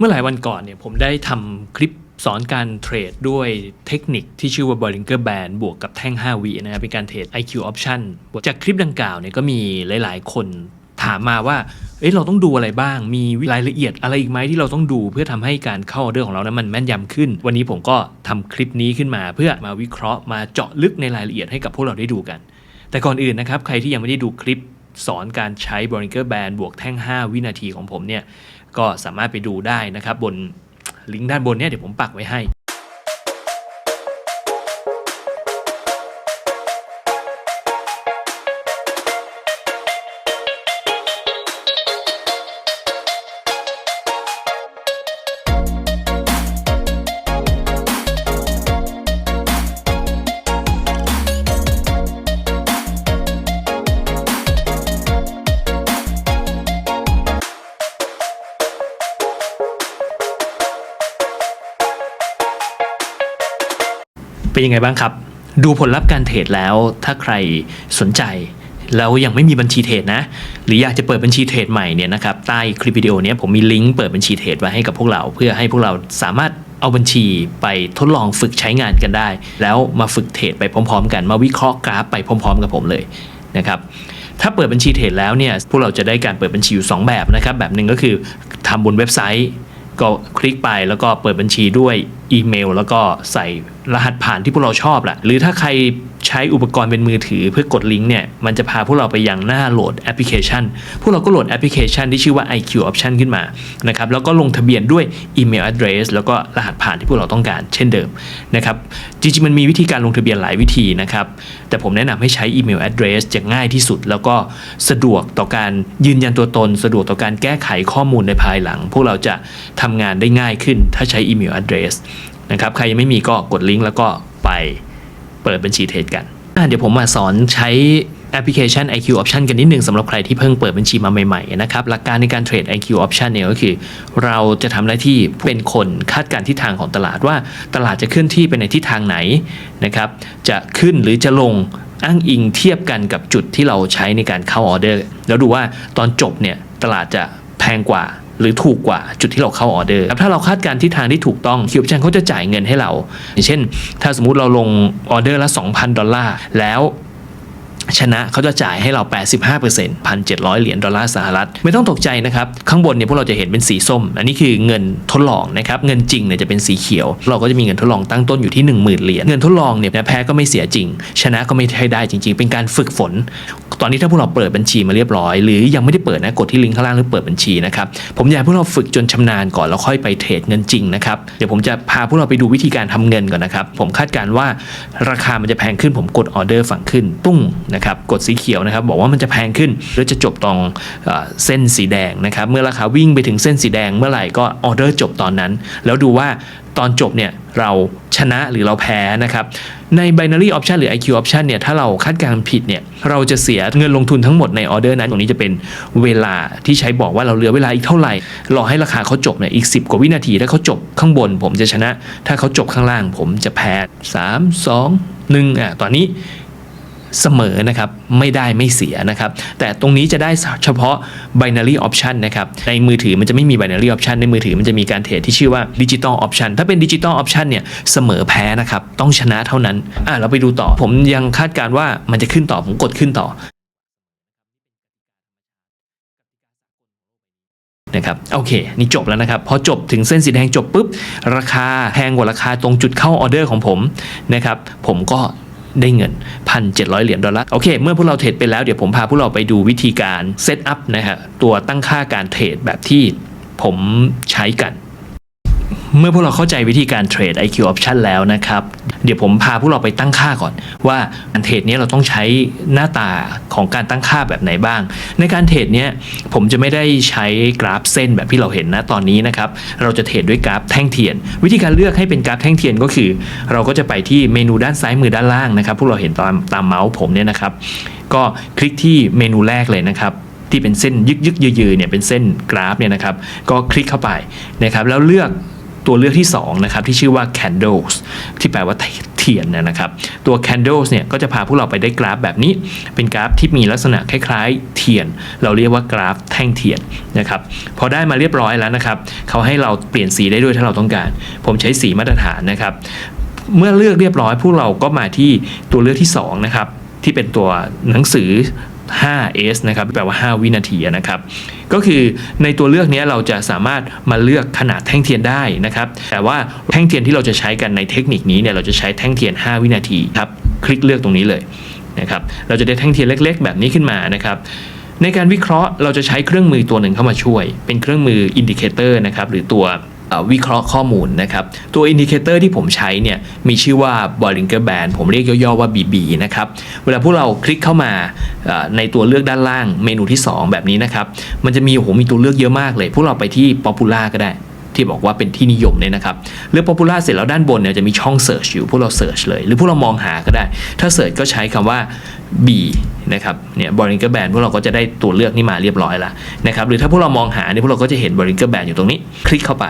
เมื่อหลายวันก่อนเนี่ยผมได้ทำคลิปสอนการเทรดด้วยเทคนิคที่ชื่อว่า Bollinger Band บวกกับแท่ง 5 วินะครับเป็นการเทรด IQ Option จากคลิปดังกล่าวเนี่ยก็มีหลาย ๆ คนถามมาว่า เอ้เราต้องดูอะไรบ้าง มีรายละเอียดอะไรอีกไหมที่เราต้องดูเพื่อทำให้การเข้าออเดอร์ของเรานั้นมันแม่นยำขึ้น วันนี้ผมก็ทำคลิปนี้ขึ้นมาเพื่อมาวิเคราะห์มาเจาะลึกในรายละเอียดให้กับพวกเราได้ดูกัน แต่ก่อนอื่นนะครับ ใครที่ยังไม่ได้ดูคลิปสอนการใช้ Bollinger Band บวกแท่ง 5 วินาทีของผมเนี่ย ก็สามารถไปดูได้นะครับบนลิงก์ด้านบนเนี่ยเดี๋ยวผมปักไว้ให้ เป็นยังไงบ้างครับ ดูผลลัพธ์การเทรดแล้วถ้าใครสนใจ แล้วยังไม่มีบัญชีเทรดนะ หรืออยากจะเปิดบัญชีเทรดใหม่เนี่ยนะครับใต้คลิปวิดีโอนี้ผมมีลิงก์เปิดบัญชีเทรดไว้ให้กับพวกเรา เพื่อให้พวกเราสามารถเอาบัญชีไปทดลองฝึกใช้งานกันได้ แล้วมาฝึกเทรดไปพร้อม ๆ กันมาวิเคราะห์กราฟไปพร้อม ๆ กับผมเลยนะครับถ้าเปิดบัญชีเทรดแล้วเนี่ยพวกเราจะได้การเปิดบัญชีอยู่ 2 แบบนะครับ แบบหนึ่งก็คือทำบนเว็บไซต์ ก็คลิกไปแล้วก็เปิดบัญชีด้วย อีเมล แล้วก็ใส่รหัสผ่านที่พวกเราชอบแหละหรือถ้าใครใช้อุปกรณ์เป็นมือถือเพื่อกดลิงก์เนี่ย มันจะพาพวกเราไปยังหน้าโหลดแอปพลิเคชัน พวกเราก็โหลดแอปพลิเคชันที่ชื่อว่า IQ Option ขึ้นมานะครับ แล้วก็ลงทะเบียนด้วยอีเมล address แล้วก็รหัสผ่านที่พวกเราต้องการเช่นเดิมนะครับ จริงๆ มันมีวิธีการลงทะเบียนหลายวิธีนะครับ แต่ผมแนะนำให้ใช้อีเมล address จะง่ายที่สุด แล้วก็สะดวกต่อการยืนยันตัวตน สะดวกต่อการแก้ไขข้อมูลในภายหลัง พวกเราจะทำงานได้ง่ายขึ้นถ้าใช้อีเมล address นะครับใครยังไม่มีก็กดลิงก์แล้วก็ไปเปิดบัญชีเทรดกันเดี๋ยวผมมาสอนใช้แอปพลิเคชัน IQ Option กันนิดหนึ่งสำหรับใครที่เพิ่งเปิดบัญชีมาใหม่ๆนะครับหลักการในการเทรด IQ Option เนี่ยก็คือ เราจะทำหน้าที่เป็นคนคาดการณ์ทิศทางของตลาดว่าตลาดจะเคลื่อนที่ไปในทิศทางไหนนะครับจะขึ้นหรือจะลงอ้างอิงเทียบกันกับจุดที่เราใช้ในการเข้าออเดอร์ แล้วดูว่าตอนจบเนี่ยตลาดจะแพงกว่า หรือถูกกว่าจุดที่เราเข้าออเดอร์ถ้าเราคาดการณ์ทิศทางที่ถูกต้องคิวชันเขาจะจ่ายเงินให้เรา อย่างเช่น ถ้าสมมุติเราลงออเดอร์ละ2,000 ดอลลาร์แล้ว ชนะเขาจะจ่ายให้เรา 85% 1,700 เหรียญดอลลาร์สหรัฐ ไม่ต้องตกใจนะครับ ข้างบนเนี่ยพวกเราจะเห็นเป็นสีส้ม อันนี้คือเงินทดลองนะครับ เงินจริงเนี่ยจะเป็นสีเขียว เราก็จะมีเงินทดลองตั้งต้นอยู่ที่ 10,000 เหรียญ เงินทดลองเนี่ยแพ้ก็ไม่เสียจริง ชนะก็ไม่ใช่ได้จริง ๆ เป็นการฝึกฝน ตอนนี้ถ้าพวกเราเปิดบัญชีมาเรียบร้อย หรือยังไม่ได้เปิดนะกดที่ลิงก์ข้างล่างหรือเปิดบัญชีนะครับ ผมอยากให้พวกเราฝึกจนชำนาญก่อนแล้วค่อยไปเทรดเงินจริงนะครับ เดี๋ยวผมจะพาพวกเราไปดูวิธีการทำเงินก่อนนะครับ ผมคาดการณ์ว่าราคามันจะแพงขึ้นผมกดออเดอร์ฝั่งขึ้นปุ้งนะครับกดสีเขียวนะครับบอกว่ามันจะแพงขึ้นแล้วจะจบตรงเอ่อเส้นสีแดงนะครับเมื่อราคาวิ่งไปถึงเส้นสีแดงเมื่อไหร่ก็ออเดอร์จบตอนนั้น แล้วดูว่าตอนจบเนี่ยเราชนะหรือเราแพ้นะครับใน binary option หรือ IQ option เนี่ยถ้าเราคาดการณ์ผิดเนี่ยเราจะเสียเงินลงทุนทั้งหมดในออเดอร์นั้น ตรงนี้จะเป็นเวลาที่ใช้บอกว่าเราเหลือเวลาอีกเท่าไหร่ รอให้ราคาเขาจบเนี่ยอีก 10 กว่าวินาที ถ้าเขาจบข้างบนผมจะชนะ ถ้าเขาจบข้างล่างผมจะแพ้ 3 2 1อะตอนนี้ เสมอนะครับ ไม่ได้ไม่เสียนะครับ แต่ตรงนี้จะได้เฉพาะ binary option นะครับ ในมือถือมันจะไม่มี binary option ในมือถือมันจะมีการเทรดที่ชื่อว่า digital option ถ้าเป็น digital option เนี่ยเสมอแพ้นะครับ ต้องชนะเท่านั้น อะเราไปดูต่อ ผมยังคาดการว่ามันจะขึ้นต่อ ผมกดขึ้นต่อนะครับโอเค นี่จบแล้วนะครับ พอจบถึงเส้นสีแดงจบปุ๊บ ราคาแพงกว่าราคาตรงจุดเข้าออเดอร์ของผมนะครับ ผมก็ ได้เงิน 1,700 เหรียญดอลลาร์โอเค เมื่อพวกเราเทรดไปแล้วเดี๋ยวผมพาพวกเราไปดูวิธีการเซตอัพนะฮะตัวตั้งค่าการเทรดแบบที่ผมใช้กัน เมื่อพวกเราเข้าใจวิธีการเทรด IQ Option แล้วนะครับ เดี๋ยวผมพาพวกเราไปตั้งค่าก่อน ว่าการเทรดนี้เราต้องใช้หน้าตาของการตั้งค่าแบบไหนบ้าง ในการเทรดเนี้ยผมจะไม่ได้ใช้กราฟเส้นแบบที่เราเห็นนะตอนนี้นะครับ เราจะเทรดด้วยกราฟแท่งเทียน วิธีการเลือกให้เป็นกราฟแท่งเทียนก็คือ เราก็จะไปที่เมนูด้านซ้ายมือด้านล่างนะครับ พวกเราเห็นตามตามเมาส์ผมเนี่ยนะครับ ก็คลิกที่เมนูแรกเลยนะครับที่เป็นเส้นยึกยึกยือเนี่ยเป็นเส้นกราฟเนี่ยนะครับ ก็คลิกเข้าไปนะครับแล้วเลือก ตัวเลือกที่2นะครับที่ชื่อว่า candles ที่แปลว่าเทียนนะครับตัว candles เนี่ยก็จะพาพวกเราไปได้กราฟแบบนี้ เป็นกราฟที่มีลักษณะคล้ายๆ เทียน เราเรียกว่ากราฟแท่งเทียนนะครับพอได้มาเรียบร้อยแล้วนะครับเขาให้เราเปลี่ยนสีได้ด้วยถ้าเราต้องการ ผมใช้สีมาตรฐานนะครับเมื่อเลือกเรียบร้อยพวกเราก็มาที่ตัวเลือกที่สองนะครับที่เป็นตัวหนังสือ 5S นะครับแปลว่า 5 วินาทีนะครับ ก็คือในตัวเลือกนี้เราจะสามารถมาเลือกขนาดแท่งเทียนได้นะครับ แต่ว่าแท่งเทียนที่เราจะใช้กันในเทคนิคนี้เนี่ยเราจะใช้แท่งเทียน 5 วินาทีครับคลิกเลือกตรงนี้เลยนะครับเราจะได้แท่งเทียนเล็ก ๆ แบบนี้ขึ้นมานะครับในการวิเคราะห์เราจะใช้เครื่องมือตัวหนึ่งเข้ามาช่วย เป็นเครื่องมืออินดิเคเตอร์นะครับหรือตัว วิเคราะห์ข้อมูลนะครับ ตัวอินดิเคเตอร์ที่ผมใช้เนี่ยมีชื่อว่า Bollinger Band ผมเรียกย่อๆว่า BB นะครับ เวลาพวกเราคลิกเข้ามาในตัวเลือกด้านล่างเมนูที่ 2 แบบนี้นะครับ มันจะมีโอ้โหมีตัวเลือกเยอะมากเลย พวกเราไปที่ Popular ก็ได้ที่บอกว่าเป็นที่นิยมเนี่ยนะครับ เลือก Popular เสร็จแล้วด้านบนเนี่ยจะมีช่อง Search อยู่ พวกเรา Search เลย หรือพวกเรามองหาก็ได้ ถ้า Search ก็ใช้คำว่า B นะครับเนี่ย Bollinger Band พวกเราก็จะได้ตัวเลือกนี้มาเรียบร้อยแล้วนะครับหรือถ้าพวกเรามองหาเนี่ยพวกเราก็จะเห็น Bollinger Band อยู่ตรงนี้ คลิกเข้าไป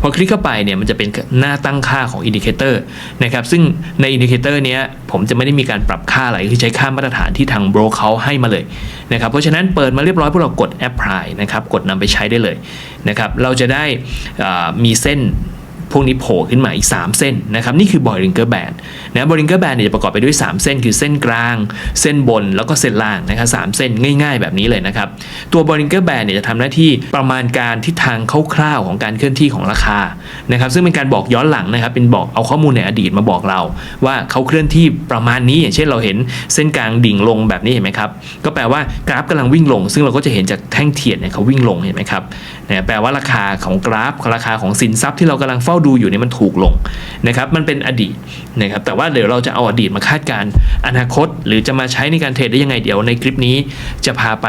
พอคลิกเข้าไปเนี่ยมันจะเป็นหน้าตั้งค่าของอินดิเคเตอร์นะครับซึ่งในอินดิเคเตอร์เนี้ยผมจะไม่ได้มีการปรับค่าอะไรคือใช้ค่ามาตรฐานที่ทางโบรกเขาให้มาเลยนะครับเพราะฉะนั้นเปิดมาเรียบร้อยพวกเรากด apply นะครับกดนำไปใช้ได้เลยนะครับเราจะได้มีเส้น พวกนี้โผล่ขึ้นมาอีก 3 เส้นนะครับนี่คือ Bollinger Band นนะ Bollinger Band เนี่ยจะประกอบไปด้วย 3 เส้นคือเส้นกลาง เส้นบนแล้วก็เส้นล่างนะครับสามเส้นง่ายๆ แบบนี้เลยนะครับ ตัว Bollinger Band เนี่ยจะทำหน้าที่ประมาณการทิศทางคร่าวๆของการเคลื่อนที่ของราคานะครับซึ่งเป็นการบอกย้อนหลังนะครับเป็นบอกเอาข้อมูลในอดีตมาบอกเรา ว่าเขาเคลื่อนที่ประมาณนี้อย่างเช่นเราเห็นเส้นกลางดิ่งลงแบบนี้เห็นไหมครับก็แปลว่ากราฟกำลังวิ่งลง ซึ่งเราก็จะเห็นจากแท่งเทียนเนี่ยเขาวิ่งลงเห็นไหมครับเนี่ยแปลว่าราคาของกราฟราคาของสินทรัพย์ที่เรากำลังเฝ้าาดูอยู่เนี่ยมันถูกลงนะครับมันเป็นอดีตนะครับแต่ว่าเดี๋ยวเราจะเอาอดีตมาคาดการอนาคต หรือจะมาใช้ในการเทรดได้ยังไงเดี๋ยวในคลิปนี้จะพาไป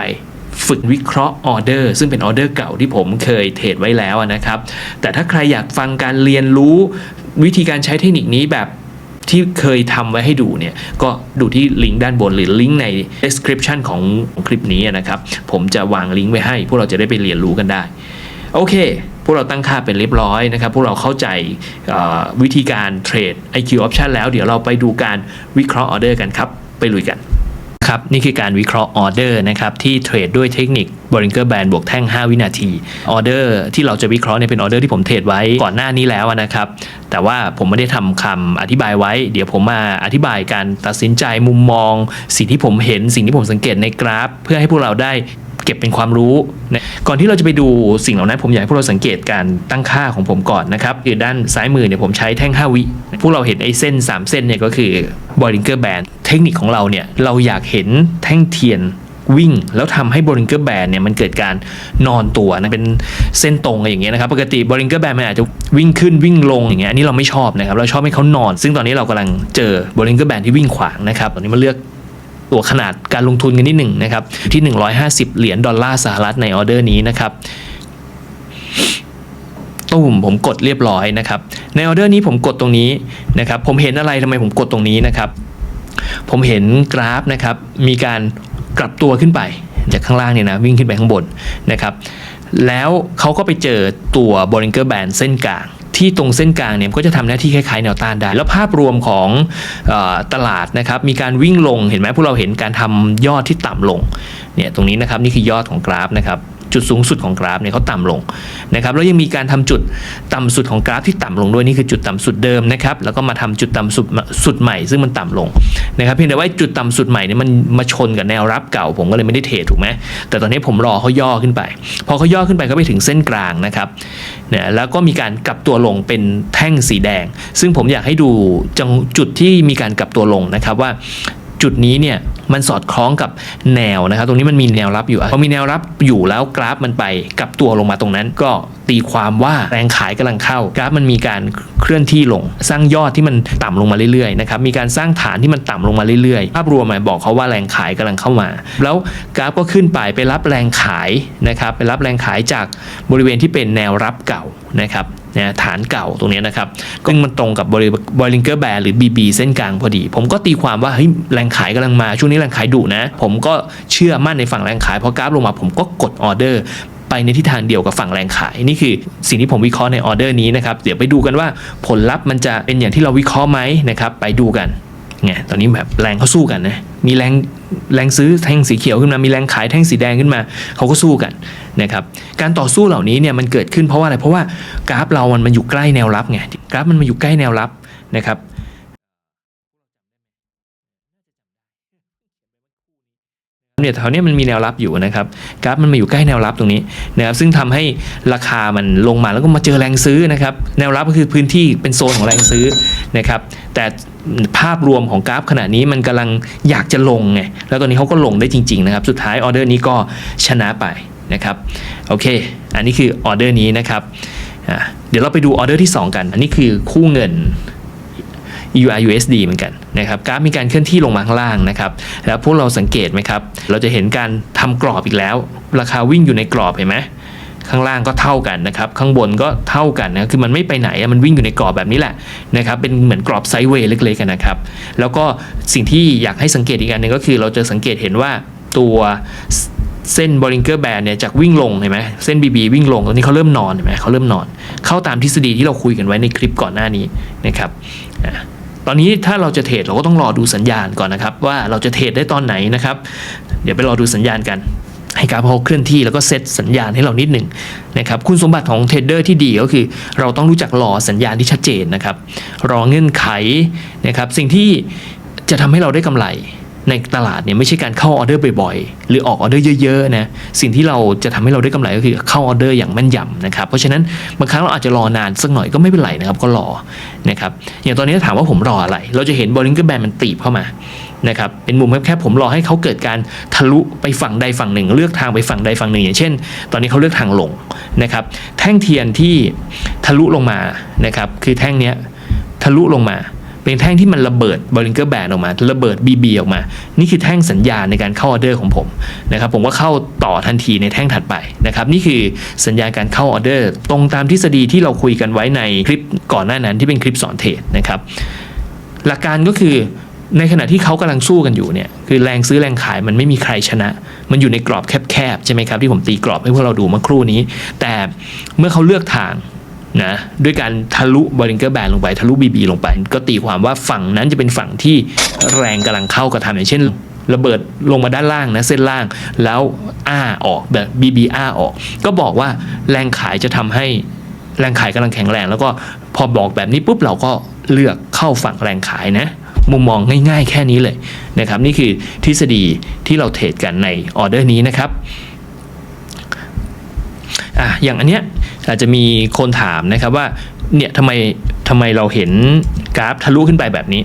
ฝึกวิเคราะห์ออเดอร์ซึ่งเป็นออเดอร์เก่าที่ผมเคยเทรดไว้แล้วนะครับ แต่ถ้าใครอยากฟังการเรียนรู้วิธีการใช้เทคนิคนี้แบบที่เคยทำไว้ให้ดูเนี่ย ก็ดูที่ลิงก์ด้านบนหรือลิงก์ใน description ของคลิปนี้นะครับ ผมจะวางลิงก์ไว้ให้ พวกเราจะได้ไปเรียนรู้กันได้ โอเค พวกเราตั้งค่าเป็นเรียบร้อยนะครับ พวกเราเข้าใจวิธีการเทรด IQ option แล้วเดี๋ยวเราไปดูการวิเคราะห์ออเดอร์กันครับ ไปลุยกันครับนี่คือการวิเคราะห์ออเดอร์นะครับที่เทรดด้วยเทคนิค Bollinger Band บวกแท่ง 5 วินาทีออเดอร์ที่เราจะวิเคราะห์เนี่ยเป็นออเดอร์ที่ผมเทรดไว้ก่อนหน้านี้แล้วนะครับ แต่ว่าผมไม่ได้ทำคำอธิบายไว้ เดี๋ยวผมมาอธิบายการตัดสินใจมุมมอง สิ่งที่ผมเห็นสิ่งที่ผมสังเกตในกราฟ เพื่อให้พวกเราได้ เก็บเป็นความรู้นะก่อนที่เราจะไปดูสิ่งเหล่านั้นผมอยากให้พวกเราสังเกตการตั้งค่าของผมก่อนนะครับคือด้านซ้ายมือเนี่ยผมใช้แท่ง 5 วิ พวกเราเห็นไอ้เส้น 3 เส้นเนี่ยก็คือ Bollinger Band เทคนิคของเราเนี่ยเราอยากเห็นแท่งเทียนวิ่งแล้วทำให้ Bollinger Band เนี่ยมันเกิดการนอนตัวนะเป็นเส้นตรงอะไรอย่างเงี้ยนะครับ ปกติ Bollinger Band มันอาจจะวิ่งขึ้นวิ่งลงอย่างเงี้ยอันนี้เราไม่ชอบนะครับ เราชอบให้เขานอน ซึ่งตอนนี้เรากำลังเจอ Bollinger Band ที่วิ่งขวางนะครับตอนนี้มาเลือก ตัวขนาดการลงทุนกันนิดหนึ่งนะครับที่ 150 เหรียญดอลลาร์สหรัฐในออเดอร์นี้นะครับตุ้มผมกดเรียบร้อยนะครับ ในออเดอร์นี้ผมกดตรงนี้นะครับ ผมเห็นอะไรทำไมผมกดตรงนี้นะครับ ผมเห็นกราฟนะครับ มีการกลับตัวขึ้นไป จากข้างล่างเนี่ยนะวิ่งขึ้นไปข้างบนนะครับ แล้วเขาก็ไปเจอตัว Bollinger Band เส้นกลาง ที่ตรงเส้นกลางเนี่ยก็จะทำหน้าที่คล้ายๆแนวต้านได้ แล้วภาพรวมของออตลาดนะครับมีการวิ่งลงเห็นไหมพวกเราเห็นการทำยอดที่ต่ำลงเนี่ยตรงนี้นะครับนี่คือยอดของกราฟนะครับ จุดสูงสุดของกราฟเนี่ยเขาต่ำลงนะครับแล้วยังมีการทำจุดต่ำสุดของกราฟที่ต่ำลงด้วยนี่คือจุดต่ำสุดเดิมนะครับแล้วก็มาทำจุดต่ำสุดสุดใหม่ ซึ่งมันต่ำลงนะครับเพียงแต่ว่าจุดต่ำสุดใหม่เนี่ยมันมาชนกับแนวรับเก่า ผมก็เลยไม่ได้เทรดถูกไหมแต่ตอนนี้ผมรอเขาย่อขึ้นไป พอเขาย่อขึ้นไปก็ไปถึงเส้นกลางนะครับเนี่ยแล้วก็มีการกลับตัวลงเป็นแท่งสีแดง ซึ่งผมอยากให้ดูจจุดที่มีการกลับตัวลงนะครับว่าจุดนี้เนี่ย มันสอดคล้องกับแนวนะครับตรงนี้มันมีแนวรับอยู่พอมีแนวรับอยู่แล้วกราฟมันไปกลับตัวลงมาตรงนั้น ก็ตีความว่าแรงขายกำลังเข้า กราฟมันมีการเคลื่อนที่ลง สร้างยอดที่มันต่ำลงมาเรื่อยๆนะครับมีการสร้างฐานที่มันต่ำลงมาเรื่อยๆภาพรวมหมายบอกเขาว่าแรงขายกำลังเข้ามา แล้วกราฟก็ขึ้นไปไปรับแรงขายนะครับไปรับแรงขายจากบริเวณที่เป็นแนวรับเก่า นะครับนะฐานเก่าตรงนี้นะครับก็มันตรงกับบริบริงเกอร์แบร์หรือ BB เส้นกลางพอดี ผมก็ตีความว่าเฮ้ยแรงขายกำลังมาช่วงนี้แรงขายดุนะ ผมก็เชื่อมั่นในฝั่งแรงขายพอกราฟลงมาผมก็กดออเดอร์ไปในทิศทางเดียวกับฝั่งแรงขาย นี่คือสิ่งที่ผมวิเคราะห์ในออเดอร์นี้นะครับ เดี๋ยวไปดูกันว่าผลลัพธ์มันจะเป็นอย่างที่เราวิเคราะห์ไหมนะครับ ไปดูกัน ไงตอนนี้แบบแรงเขาสู้กันนะมีแรงแรงซื้อแท่งสีเขียวขึ้นมา มีแรงขายแท่งสีแดงขึ้นมา เขาก็สู้กันนะครับ การต่อสู้เหล่านี้เนี่ยมันเกิดขึ้นเพราะว่าอะไร เพราะว่ากราฟเรามันมาอยู่ใกล้แนวรับไง กราฟมันมาอยู่ใกล้แนวรับนะครับเนี่ยแถวเนี้ยมันมีแนวรับอยู่นะครับกราฟมันมาอยู่ใกล้แนวรับตรงนี้นะครับซึ่งทำให้ราคามันลงมาแล้วก็มาเจอแรงซื้อนะครับแนวรับก็คือพื้นที่เป็นโซนของแรงซื้อนะครับแต่ ภาพรวมของกราฟขณะนี้มันกำลังอยากจะลงไง แล้วตอนนี้เขาก็ลงได้จริงๆนะครับ สุดท้ายออเดอร์นี้ก็ชนะไปนะครับ โอเค อันนี้คือออเดอร์นี้นะครับ เดี๋ยวเราไปดูออเดอร์ที่ 2 กัน อันนี้คือคู่เงิน EURUSD เหมือนกันนะครับกราฟมีการเคลื่อนที่ลงมาข้างล่างนะครับ แล้วพวกเราสังเกตไหมครับ เราจะเห็นการทำกรอบอีกแล้ว ราคาวิ่งอยู่ในกรอบเห็นไหม ข้างล่างก็เท่ากันนะครับ ข้างบนก็เท่ากันนะคือมันไม่ไปไหนมันวิ่งอยู่ในกรอบแบบนี้แหละนะครับเป็นเหมือนกรอบไซด์เวย์เล็กๆกันนะครับ แล้วก็สิ่งที่อยากให้สังเกตอีกอันหนึ่งก็คือเราจะสังเกตเห็นว่าตัวเส้นบริงเกอร์แบนเนี่ยจากวิ่งลงเห็นไหมเส้น BB วิ่งลงตอนนี้เขาเริ่มนอนเห็นไหมเขาเริ่มนอน เข้าตามทฤษฎีที่เราคุยกันไว้ในคลิปก่อนหน้านี้นะครับตอนนี้ถ้าเราจะเทรดเราก็ต้องรอดูสัญญาณก่อนนะครับ ว่าเราจะเทรดได้ตอนไหนนะครับ เดี๋ยวไปรอดูสัญญาณกัน ให้กราฟเขาเคลื่อนที่แล้วก็เซตสัญญาณให้เรานิดหนึ่งนะครับคุณสมบัติของเทรดเดอร์ที่ดีก็คือ เราต้องรู้จักรอสัญญาณที่ชัดเจนนะครับรอเงื่อนไขนะครับสิ่งที่จะทำให้เราได้กำไรในตลาดเนี่ยไม่ใช่การเข้าออเดอร์บ่อยๆ หรือออกออเดอร์เยอะๆนะสิ่งที่เราจะทำให้เราได้กำไรก็คือเข้าออเดอร์อย่างแม่นยำนะครับเพราะฉะนั้นบางครั้งเราอาจจะรอนานสักหน่อยก็ไม่เป็นไรนะครับก็รอนะครับอย่างตอนนี้ถามว่าผมรออะไร เราจะเห็นบอลลิงเกอร์แบนมันตีบเข้ามา นะครับเป็นมุมแคบๆผมรอให้เขาเกิดการทะลุไปฝั่งใดฝั่งหนึ่ง เลือกทางไปฝั่งใดฝั่งหนึ่ง อย่างเช่น ตอนนี้เขาเลือกทางลงนะครับแท่งเทียนที่ทะลุลงมานะครับคือแท่งเนี้ยทะลุลงมาเป็นแท่งที่มันระเบิดบอลิงเกอร์แบนออกมา ระเบิด BB ออกมา นี่คือแท่งสัญญาณในการเข้าออเดอร์ของผมนะครับ ผมก็เข้าต่อทันทีในแท่งถัดไปนะครับ นี่คือสัญญาณการเข้าออเดอร์ ตรงตามทฤษฎีที่เราคุยกันไว้ในคลิปก่อนหน้านั้นที่เป็นคลิปสอนเทรดนะครับ หลักการก็คือ ในขณะที่เขากำลังสู้กันอยู่เนี่ยคือแรงซื้อแรงขายมันไม่มีใครชนะ มันอยู่ในกรอบแคบๆใช่ไหมครับที่ผมตีกรอบให้พวกเราดูเมื่อครู่นี้ แต่เมื่อเขาเลือกทางนะด้วยการทะลุบริงเกอร์แบนลงไปทะลุ BB ลงไป ก็ตีความว่าฝั่งนั้นจะเป็นฝั่งที่แรงกำลังเข้ากระทำอย่างเช่น ระเบิดลงมาด้านล่างนะเส้นล่างแล้วอ้าออกแบบ BB อ้าออก ก็บอกว่าแรงขายจะทำให้แรงขายกำลังแข็งแรง แล้วก็พอบอกแบบนี้ปุ๊บเราก็เลือกเข้าฝั่งแรงขายนะ มุมมองง่ายๆ แค่นี้เลยนะครับนี่คือทฤษฎีที่เราเทรดกันในออเดอร์นี้นะครับอะอย่างอันเนี้ยอาจจะมีคนถามนะครับว่าเนี่ยทำไมทำไมเราเห็นกราฟทะลุขึ้นไปแบบนี้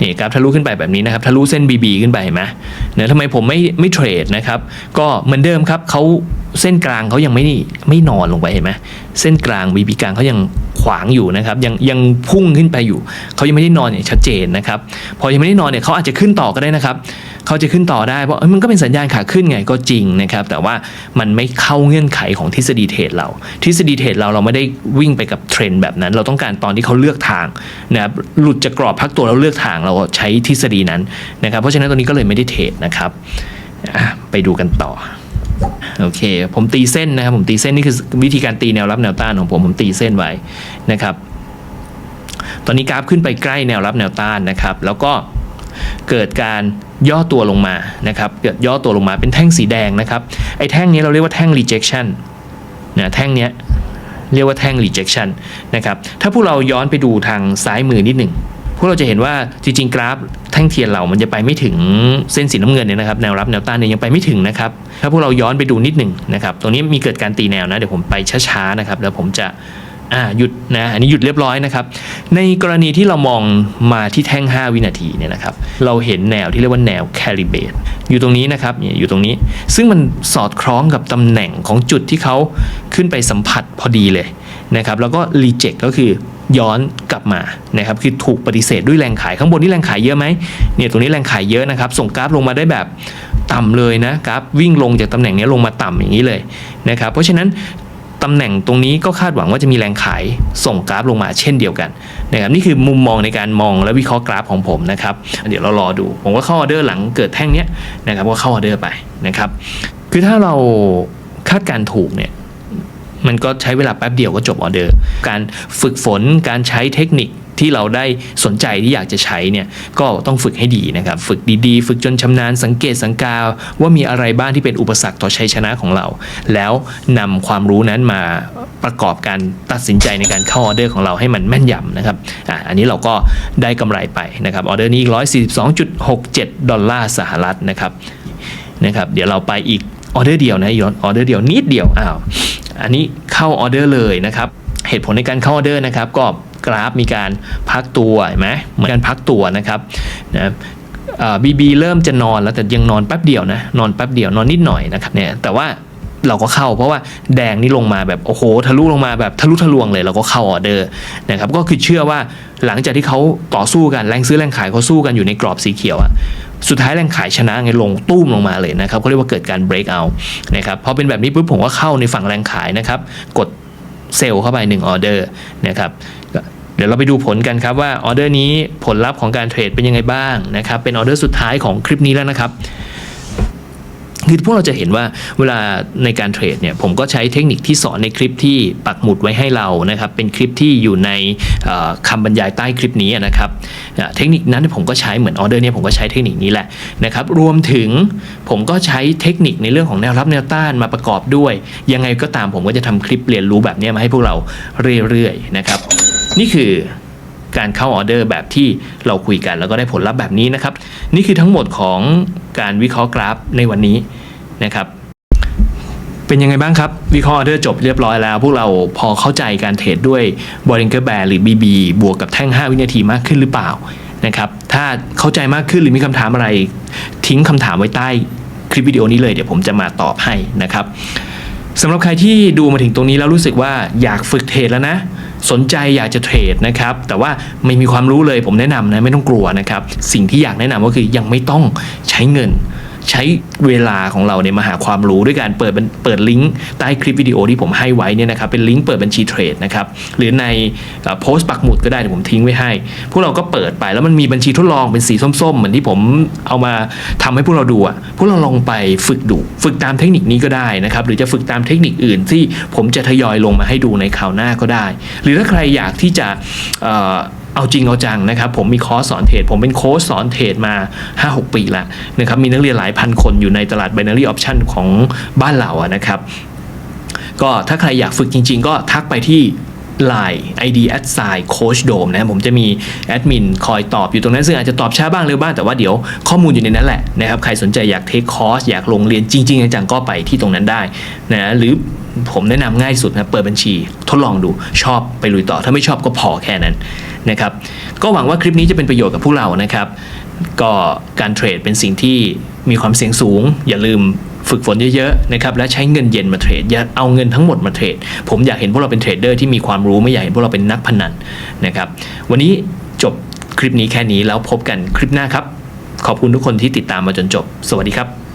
นี่กราฟทะลุขึ้นไปแบบนี้นะครับทะลุเส้น BB ขึ้นไปเห็นไหมเนี่ยทำไมผมไม่ไม่เทรดนะครับก็เหมือนเดิมครับเขาเส้นกลางเขายังไม่ไม่นอนลงไปเห็นไหมเส้นกลาง BB กลางเขายัง ขวางอยู่นะครับยังยังพุ่งขึ้นไปอยู่ เขายังไม่ได้นอนอย่างชัดเจนนะครับพอยังไม่ได้นอนเนี่ยเขาอาจจะขึ้นต่อก็ได้นะครับเขาจะขึ้นต่อได้เพราะมันก็เป็นสัญญาณขาขึ้นไงก็จริงนะครับแต่ว่ามันไม่เข้าเงื่อนไขของทฤษฎีเทรดเรา ทฤษฎีเทรดเราเราไม่ได้วิ่งไปกับเทรนด์แบบนั้น เราต้องการตอนที่เขาเลือกทางนะครับหลุดจากกรอบพักตัวแล้วเลือกทางเราใช้ทฤษฎีนั้นนะครับเพราะฉะนั้นตัวนี้ก็เลยไม่ได้เทรดนะครับไปดูกันต่อ โอเค ผมตีเส้นนะครับ ผมตีเส้นนี่คือวิธีการตีแนวรับแนวต้านของผมผมตีเส้นไว้นะครับ ตอนนี้กราฟขึ้นไปใกล้แนวรับแนวต้านนะครับ แล้วก็เกิดการย่อตัวลงมานะครับเกิดย่อตัวลงมาเป็นแท่งสีแดงนะครับไอ้แท่งนี้เราเรียกว่าแท่ง rejection นะแท่งเนี้ยเรียกว่าแท่ง rejection นะครับ ถ้าพวกเราย้อนไปดูทางซ้ายมือนิดหนึ่ง พวกเราจะเห็นว่าจริงๆ กราฟแท่งเทียนเรามันจะไปไม่ถึงเส้นสีน้ำเงินเนี่ยนะครับแนวรับแนวต้านเนี่ยยังไปไม่ถึงนะครับถ้าพวกเราย้อนไปดูนิดหนึ่งนะครับตรงนี้มีเกิดการตีแนวนะเดี๋ยวผมไปช้าๆนะครับแล้วผมจะ อ่าหยุดนะอันนี้หยุดเรียบร้อยนะครับ ในกรณีที่เรามองมาที่แท่ง 5 วินาทีเนี่ยนะครับ เราเห็นแนวที่เรียกว่าแนว calibrate อยู่ตรงนี้นะครับเนี่ยอยู่ตรงนี้ ซึ่งมันสอดคล้องกับตำแหน่งของจุดที่เขาขึ้นไปสัมผัสพอดีเลยนะครับ แล้วก็ reject ก็คือย้อนกลับมานะครับ คือถูกปฏิเสธด้วยแรงขายข้างบนนี่แรงขายเยอะไหมเนี่ยตรงนี้แรงขายเยอะนะครับ ส่งกราฟลงมาได้แบบต่ำเลยนะกราฟวิ่งลงจากตำแหน่งนี้ลงมาต่ำอย่างนี้เลยนะครับ เพราะฉะนั้น ตำแหน่งตรงนี้ก็คาดหวังว่าจะมีแรงขายส่งกราฟลงมาเช่นเดียวกันนะครับนี่คือมุมมองในการมองและวิเคราะห์กราฟของผมนะครับ เดี๋ยวเรารอดู ผมก็เข้าออเดอร์หลังเกิดแท่งเนี้ยนะครับก็เข้าออเดอร์ไปนะครับ คือถ้าเราคาดการถูกเนี่ยมันก็ใช้เวลาแป๊บเดียวก็จบออเดอร์ การฝึกฝนการใช้เทคนิค ที่เราได้สนใจที่อยากจะใช้เนี่ยก็ต้องฝึกให้ดีนะครับ ฝึกดีๆ ฝึกจนชำนาญสังเกตสังกาว่ามีอะไรบ้างที่เป็นอุปสรรคต่อชัยชนะของเรา แล้วนำความรู้นั้นมาประกอบการตัดสินใจในการเข้าออเดอร์ของเราให้มันแม่นยำนะครับอะอันนี้เราก็ได้กำไรไปนะครับออเดอร์นี้อีก142.67 ดอลลาร์สหรัฐนะครับนะครับเดี๋ยวเราไปอีกออเดอร์เดียวนะอีกออเดอร์เดียวนิดเดียวอ้าวอันนี้เข้าออเดอร์เลยนะครับเหตุผลในการเข้าออเดอร์นะครับก็ กราฟมีการพักตัวเห็นไหมเหมือนการพักตัวนะครับนะบีบีเริ่มจะนอนแล้วแต่ยังนอนแป๊บเดียวนะนอนแป๊บเดียวนอนนิดหน่อยนะครับเนี่ยแต่ว่าเราก็เข้าเพราะว่าแดงนี่ลงมาแบบโอ้โหทะลุลงมาแบบทะลุทะลวงเลยเราก็เข้าออเดอร์นะครับก็คือเชื่อว่าหลังจากที่เขาต่อสู้กันแรงซื้อแรงขายเขาสู้กันอยู่ในกรอบสีเขียวอะสุดท้ายแรงขายชนะไงลงตุ้มลงมาเลยนะครับเขาเรียกว่าเกิดการ break out นะครับพอเป็นแบบนี้ปุ๊บผมก็เข้าในฝั่งแรงขายนะครับกด เซลล์เข้าไป1ออเดอร์นะครับเดี๋ยวเราไปดูผลกันครับว่าออเดอร์นี้ผลลัพธ์ของการเทรดเป็นยังไงบ้างนะครับเป็นออเดอร์สุดท้ายของคลิปนี้แล้วนะครับ คือพวกเราจะเห็นว่าเวลาในการเทรดเนี่ยผมก็ใช้เทคนิคที่สอนในคลิปที่ปักหมุดไว้ให้เรานะครับเป็นคลิปที่อยู่ในเอ่อคำบรรยายใต้คลิปนี้นะครับเทคนิคนั้นผมก็ใช้เหมือนออเดอร์เนี่ยผมก็ใช้เทคนิคนี้แหละนะครับรวมถึงผมก็ใช้เทคนิคในเรื่องของแนวรับแนวต้านมาประกอบด้วย ยังไงก็ตามผมก็จะทำคลิปเรียนรู้แบบนี้มาให้พวกเราเรื่อยๆนะครับนี่คือ การเข้าออเดอร์แบบที่เราคุยกัน แล้วก็ได้ผลลัพธ์แบบนี้นะครับ นี่คือทั้งหมดของการวิเคราะห์กราฟในวันนี้นะครับ เป็นยังไงบ้างครับ วิเคราะห์ออเดอร์จบเรียบร้อยแล้ว พวกเราพอเข้าใจการเทรดด้วย Bollinger Band หรือ BB บวกกับแท่ง 5 วินาทีมากขึ้นหรือเปล่านะครับถ้าเข้าใจมากขึ้นหรือมีคำถามอะไร ทิ้งคำถามไว้ใต้คลิปวิดีโอนี้เลยเดี๋ยวผมจะมาตอบให้นะครับสำหรับใครที่ดูมาถึงตรงนี้แล้วรู้สึกว่าอยากฝึกเทรดแล้วนะ สนใจอยากจะเทรดนะครับ แต่ว่าไม่มีความรู้เลยผมแนะนำนะไม่ต้องกลัวนะครับ สิ่งที่อยากแนะนำก็คือยังไม่ต้องใช้เงิน ใช้เวลาของเราเนี่ยมาหาความรู้ด้วยการเปิดเปิดลิงก์ใต้คลิปวิดีโอที่ผมให้ไว้เนี่ยนะครับเป็นลิงก์เปิดบัญชีเทรดนะครับหรือในโพสต์ปักหมุดก็ได้ผมทิ้งไว้ให้ พวกเราก็เปิดไปแล้วมันมีบัญชีทดลองเป็นสีส้มๆ เหมือนที่ผมเอามาทำให้พวกเราดูอะพวกเราลองไปฝึกดูฝึกตามเทคนิคนี้ก็ได้นะครับหรือจะฝึกตามเทคนิคอื่นที่ผมจะทยอยลงมาให้ดูในคราวหน้าก็ได้ หรือถ้าใครอยากที่จะ เอาจริงเอาจังนะครับผมมีคอร์สสอนเทรดผมเป็นโค้ชสอนเทรดมา 5-6 ปีล้วนะครับมีนักเรียนหลายพันคนอยู่ในตลาด binary option ของบ้านเราอะนะครับ ก็ถ้าใครอยากฝึกจริง ๆ ก็ทักไปที่ Line ID at sign coach dome นะผมจะมีแอดมินคอยตอบอยู่ตรงนั้น ซึ่งอาจจะตอบช้าบ้างเร็วบ้าง แต่ว่าเดี๋ยวข้อมูลอยู่ในนั้นแหละนะครับใครสนใจอยากเทคคอร์สอยากลงเรียนจริง ๆ จังๆก็ไปที่ตรงนั้นได้นะหรือผมแนะนำง่ายสุดนะเปิดบัญชีทดลองดูชอบไปลุยต่อถ้าไม่ชอบก็พอแค่นั้น นะครับ ก็หวังว่าคลิปนี้จะเป็นประโยชน์กับพวกเรานะครับ ก็การเทรดเป็นสิ่งที่มีความเสี่ยงสูง อย่าลืมฝึกฝนเยอะๆนะครับและใช้เงินเย็นมาเทรดอย่าเอาเงินทั้งหมดมาเทรด ผมอยากเห็นพวกเราเป็นเทรดเดอร์ที่มีความรู้ไม่อยากเห็นพวกเราเป็นนักพนันนะครับวันนี้จบคลิปนี้แค่นี้แล้วพบกันคลิปหน้าครับ ขอบคุณทุกคนที่ติดตามมาจนจบ สวัสดีครับ